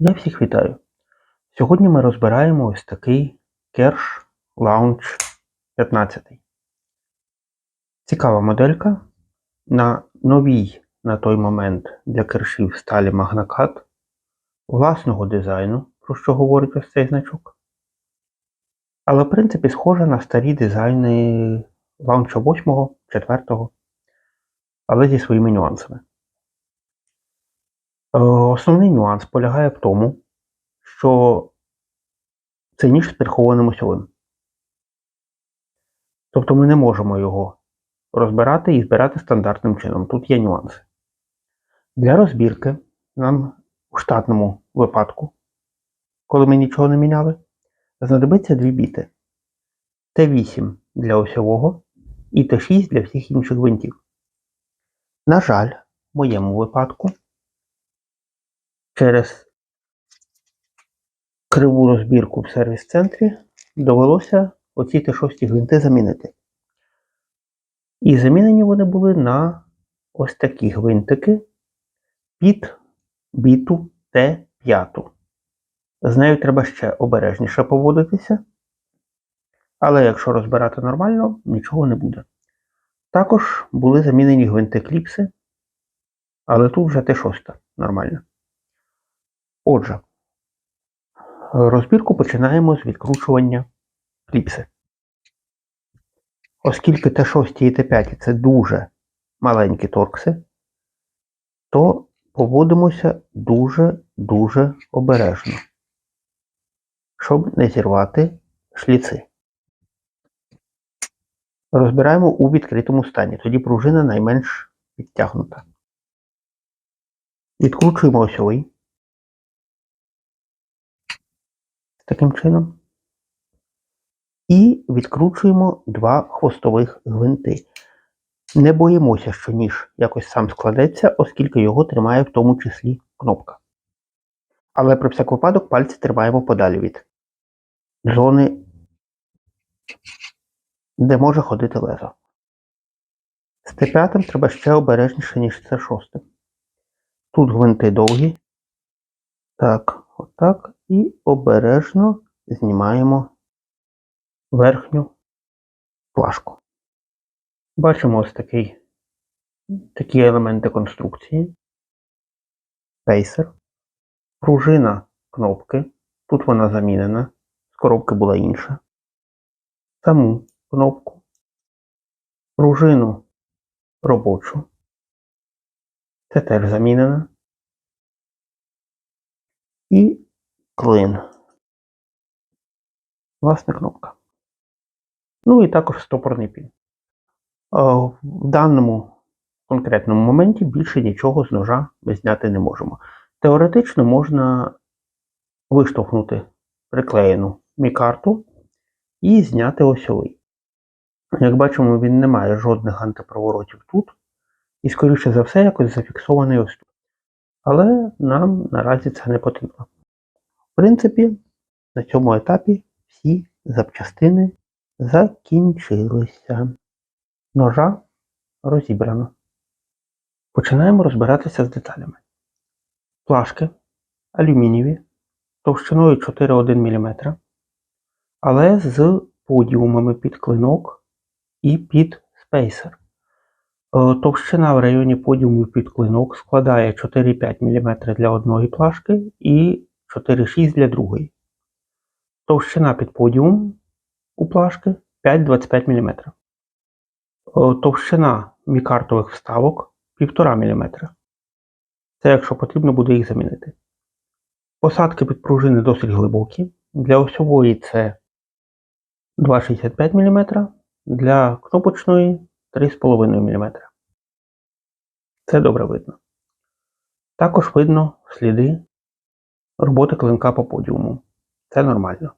Я всіх вітаю. Сьогодні ми розбираємо ось такий Kersh Launch 15. Цікава моделька. На новій на той момент для кершів сталі Magnacat власного дизайну, про що говорить ось цей значок. Але, в принципі, схожа на старі дизайни лаунча 8, 4, але зі своїми нюансами. Е, Основний нюанс полягає в тому, що це ніж з прихованим осьовим. Тобто ми не можемо його розбирати і збирати стандартним чином. Тут є нюанси. Для розбірки нам у штатному випадку, коли ми нічого не міняли, знадобиться дві біти. Т8 для осьового і Т6 для всіх інших гвинтів. На жаль, в моєму випадку через криву розбірку в сервіс-центрі довелося оці Т6 гвинти замінити. І замінені вони були на ось такі гвинтики під біту Т5. З нею треба ще обережніше поводитися. Але якщо розбирати нормально, нічого не буде. Також були замінені гвинти кліпси, але тут вже Т6 нормально. Отже, розбірку починаємо з відкручування кліпси. Оскільки Т6 і Т5 це дуже маленькі торкси, то поводимося дуже-дуже обережно, щоб не зірвати шліци. Розбираємо у відкритому стані, тоді пружина найменш підтягнута. Відкручуємо осьовий. Таким чином. І відкручуємо два хвостових гвинти. Не боїмося, що ніж якось сам складеться, оскільки його тримає в тому числі кнопка. Але при всяк випадок пальці тримаємо подалі від зони, де може ходити лезо. З Т5 треба ще обережніше, ніж з С6. Тут гвинти довгі. Так, отак. І обережно знімаємо верхню плашку. Бачимо ось такий, такі елементи конструкції. Пейсер. Пружина кнопки. Тут вона замінена. З коробки була інша. Саму кнопку. Пружину робочу. Це теж замінена. І клин. Власне кнопка. Ну і також стопорний пін. В даному конкретному моменті більше нічого з ножа ми зняти не можемо. Теоретично можна виштовхнути приклеєну мікарту і зняти осьовий. Як бачимо, він не має жодних антипроворотів тут, і, скоріше за все, якось зафіксований ось тут. Але нам наразі це не потрібно. Принципі, на цьому етапі всі запчастини закінчилися. Ножа розібрано. Починаємо розбиратися з деталями. Плашки алюмінієві товщиною 4,1 мм, але з подіумами під клинок і під спейсер. Е, Товщина в районі подіумів під клинок складає 4,5 мм для одної плашки і 4,6 для другої. Товщина під подіум у плашки 5,25 мм. Е, Товщина мікартових вставок 1,5 мм. Це якщо потрібно буде їх замінити. Посадки під пружини досить глибокі. Для осьової це 2,65 мм, для кнопочної 3,5 мм. Це добре видно. Також видно сліди роботи клинка по подіуму. Це нормально.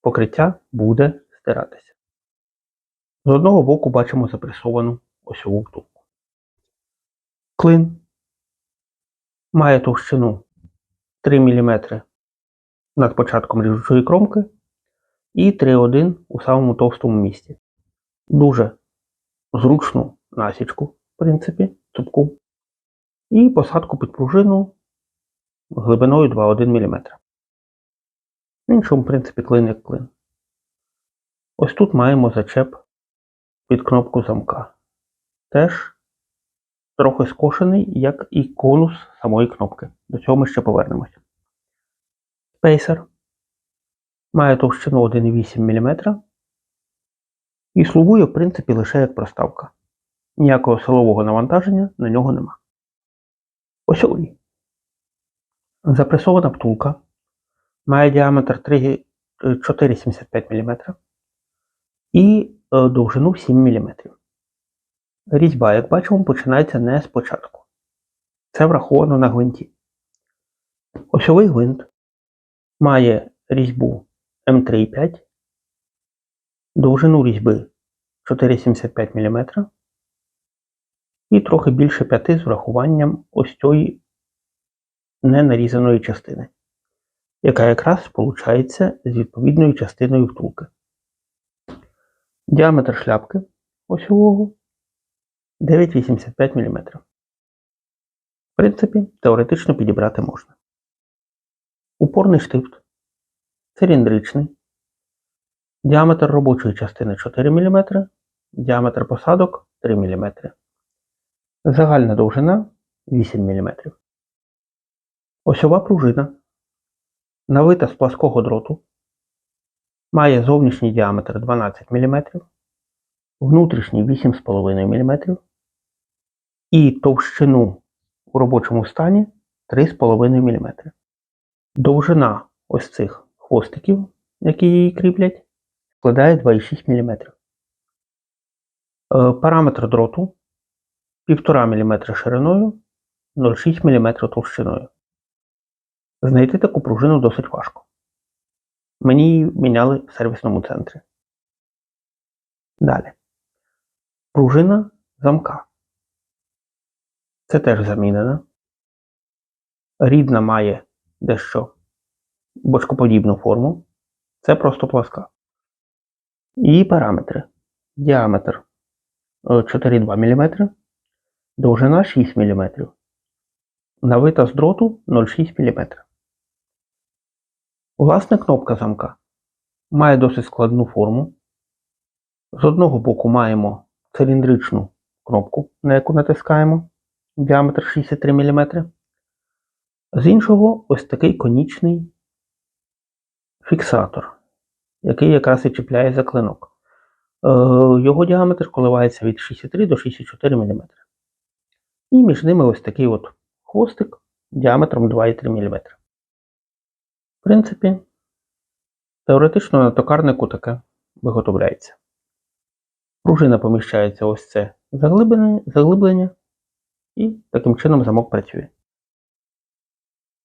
Покриття буде стиратися. З одного боку бачимо запресовану осьову втулку. Клин має товщину 3 мм над початком ріжучої кромки і 3,1 у самому товстому місці. Дуже зручну насічку, в принципі, цупку. І посадку під пружину глибиною 2,1 мм. В іншому, принципі, клин як клин. Ось тут маємо зачеп під кнопку замка. Теж трохи скошений, як і конус самої кнопки. До цього ми ще повернемось. Спейсер має товщину 1,8 мм і слугує, в принципі, лише як проставка. Ніякого силового навантаження на нього нема. Осьовий. Запресована втулка має діаметр 3 4,75 мм і е, довжину 7 мм. Різьба, як бачимо, починається не спочатку. Це враховано на гвинті. Осьовий гвинт має різьбу М3,5, довжину різьби 4,75 мм і трохи більше 5 з врахуванням ось цієї ненарізаної частини, яка якраз сполучається з відповідною частиною втулки. Діаметр шляпки осьового 9,85 мм. В принципі, теоретично підібрати можна. Упорний штифт циліндричний. Діаметр робочої частини 4 мм, діаметр посадок 3 мм. Загальна довжина 8 мм. Осьова пружина навита з плаского дроту. Має зовнішній діаметр 12 мм, внутрішній 8,5 мм і товщину у робочому стані 3,5 мм. Довжина ось цих хвостиків, які її кріплять, складає 2,6 мм. Е, Параметр дроту 1,5 мм шириною, 0,6 мм товщиною. Знайти таку пружину досить важко. Мені її міняли в сервісному центрі. Далі. Пружина замка. Це теж замінена. Рідна має дещо бочкоподібну форму. Це просто пласка. Її параметри. Діаметр е, 4,2 мм, довжина 6 мм. Навита з дроту 0,6 мм. Власне кнопка замка має досить складну форму. З одного боку маємо циліндричну кнопку, на яку натискаємо діаметр 63 мм. З іншого ось такий конічний фіксатор, який якраз і чіпляє за клинок. Е, Його діаметр коливається від 63 до 64 мм. І між ними ось такий от хвостик діаметром 2,3 мм. В принципі, теоретично на токарнику таке виготовляється. Пружина поміщається ось це заглиблення, заглиблення і таким чином замок працює.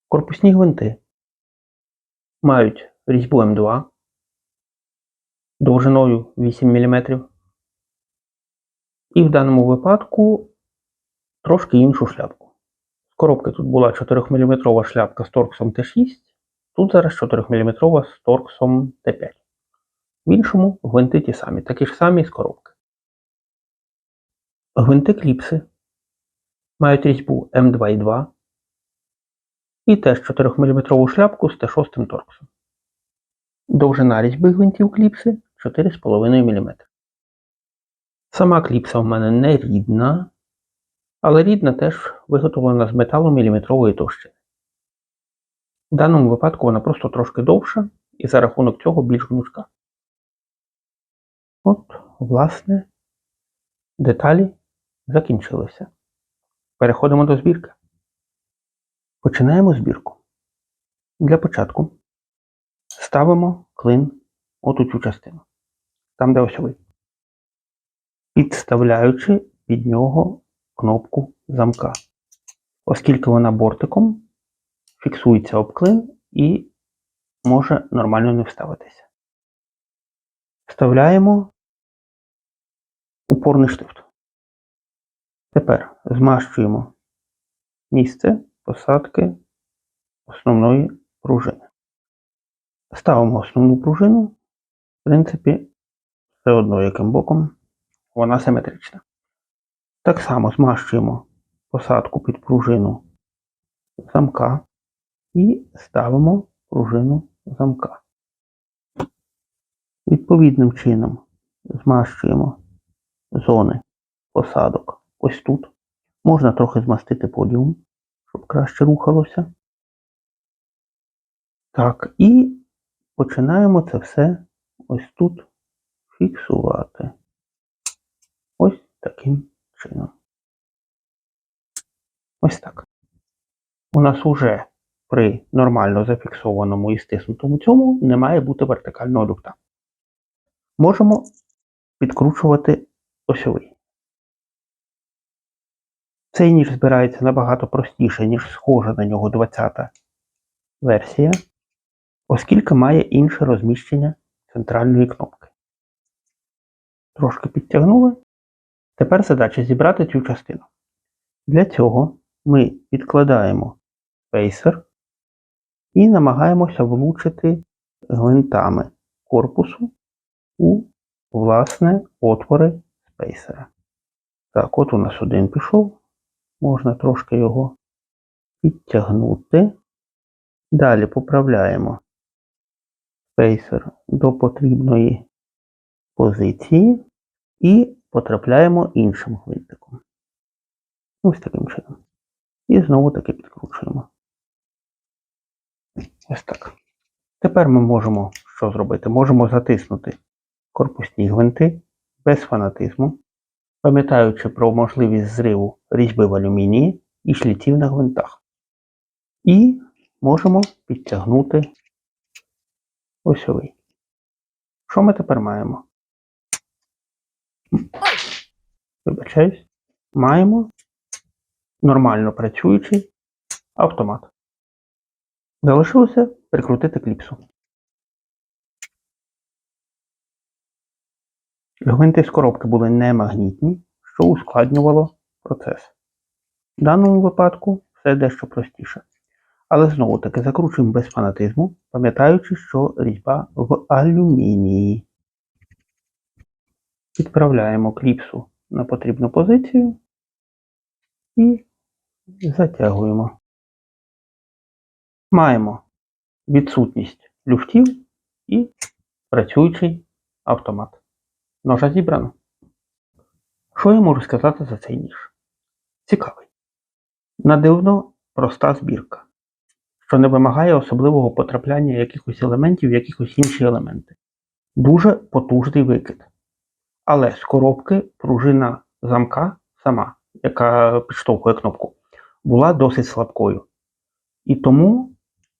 Корпусні гвинти мають різьбу М2 довжиною 8 мм. І в даному випадку трошки іншу шляпку. З коробки тут була 4-мм шляпка з торксом Т6, тут зараз 4-мм з торксом Т5. В іншому гвинти ті самі, такі ж самі з коробки. Гвинти кліпси мають різьбу М2,2 і теж 4-мм шляпку з Т6 торксом. Довжина різьби гвинтів кліпси 4,5 мм. Сама кліпса в мене не рідна, але рідна теж виготовлена з металу міліметрової товщини. В даному випадку вона просто трошки довша і за рахунок цього більш гнучка. От, власне, деталі закінчилися. Переходимо до збірки. Починаємо збірку. Для початку ставимо клин от у цю частину, там де осьовий, підставляючи під нього кнопку замка, оскільки вона бортиком фіксується об клин і може нормально не вставитися. Вставляємо упорний штифт. Тепер змащуємо місце посадки основної пружини. Ставимо основну пружину, в принципі, все одно яким боком вона симетрична. Так само змащуємо посадку під пружину замка. І ставимо пружину замка. Відповідним чином змащуємо зони посадок ось тут. Можна трохи змастити подіум, щоб краще рухалося. Так, і починаємо це все ось тут фіксувати. Ось таким чином. Ось так. У нас уже при нормально зафіксованому і стиснутому цьому не має бути вертикального люфта. Можемо підкручувати осьовий. Цей ніж збирається набагато простіше, ніж схожа на нього 20-та версія, оскільки має інше розміщення центральної кнопки. Трошки підтягнули. Тепер задача зібрати цю частину. Для цього ми підкладаємо спейсер і намагаємося влучити гвинтами корпусу у власне отвори спейсера. Так, от у нас один пішов. Можна трошки його підтягнути. Далі поправляємо спейсер до потрібної позиції і потрапляємо іншим гвинтиком. Ось таким чином. І знову таки підкручуємо. Ось так. Тепер ми можемо що зробити? Можемо затиснути корпусні гвинти без фанатизму, пам'ятаючи про можливість зриву різьби в алюмінії і шліців на гвинтах. І можемо підтягнути осьовий. Що ми тепер маємо? Вибачаюсь, маємо нормально працюючий автомат. Залишилося прикрутити кліпсу. Гвинти з коробки були немагнітні, що ускладнювало процес. В даному випадку все дещо простіше. Але знову таки закручуємо без фанатизму, пам'ятаючи, що різьба в алюмінії. Підправляємо кліпсу на потрібну позицію і затягуємо. Маємо відсутність люфтів і працюючий автомат. Ножа зібрано. Що я можу сказати за цей ніж? Цікавий. Надивно проста збірка, що не вимагає особливого потрапляння якихось елементів в якихось інші елементи. Дуже потужний викид. Але з коробки пружина замка сама, яка підштовхує кнопку, була досить слабкою. І тому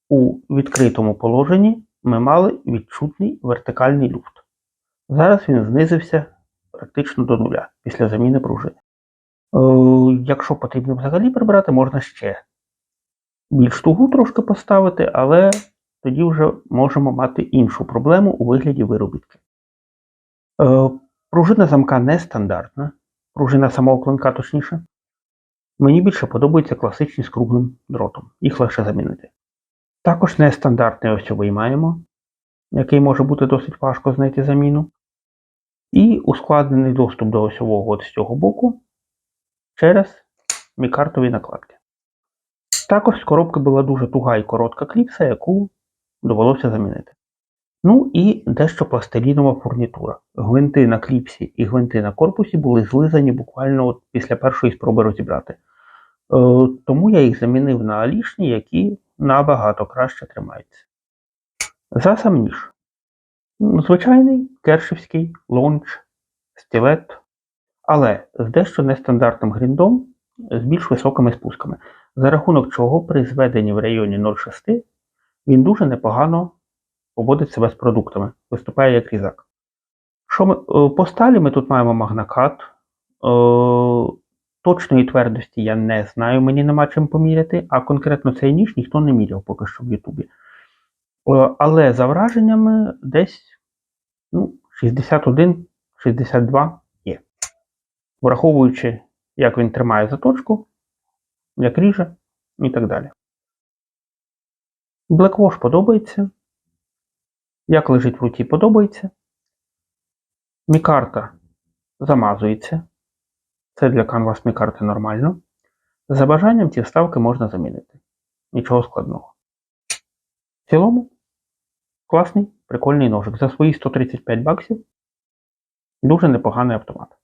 у відкритому положенні ми мали відчутний вертикальний люфт. Зараз він знизився практично до нуля після заміни пружини. Е, якщо потрібно взагалі прибрати, можна ще більш тугу трошки поставити, але тоді вже можемо мати іншу проблему у вигляді виробітки. Е, пружина замка нестандартна, пружина самого клинка точніше. Мені більше подобаються класичні з круглим дротом, їх легше замінити. Також нестандартний осьовий маємо, який може бути досить важко знайти заміну. І ускладнений доступ до осьового от з цього боку через мікартові накладки. Також з коробки була дуже туга і коротка кліпса, яку довелося замінити. Ну і дещо пластилінова фурнітура. Гвинти на кліпсі і гвинти на корпусі були злизані буквально от після першої спроби розібрати. Е, тому я їх замінив на алішні, які набагато краще тримаються. За сам ніж. Звичайний кершівський лонч, стілет, але з дещо нестандартним гріндом з більш високими спусками, за рахунок чого при зведенні в районі 0,6 він дуже непогано поводить себе з продуктами, виступає як різак. Що ми, е, По сталі ми тут маємо магнакат. Точної твердості я не знаю, мені нема чим поміряти, а конкретно цей ніж ніхто не міряв поки що в Ютубі. Е, але за враженнями десь ну, 61-62 є. Враховуючи, як він тримає заточку, як ріже і так далі. Blackwash подобається. Як лежить в руці, подобається. Мікарта замазується. Це для Canvas карти нормально. За бажанням ці вставки можна замінити. Нічого складного. В цілому, класний, прикольний ножик. За свої 135 баксів дуже непоганий автомат.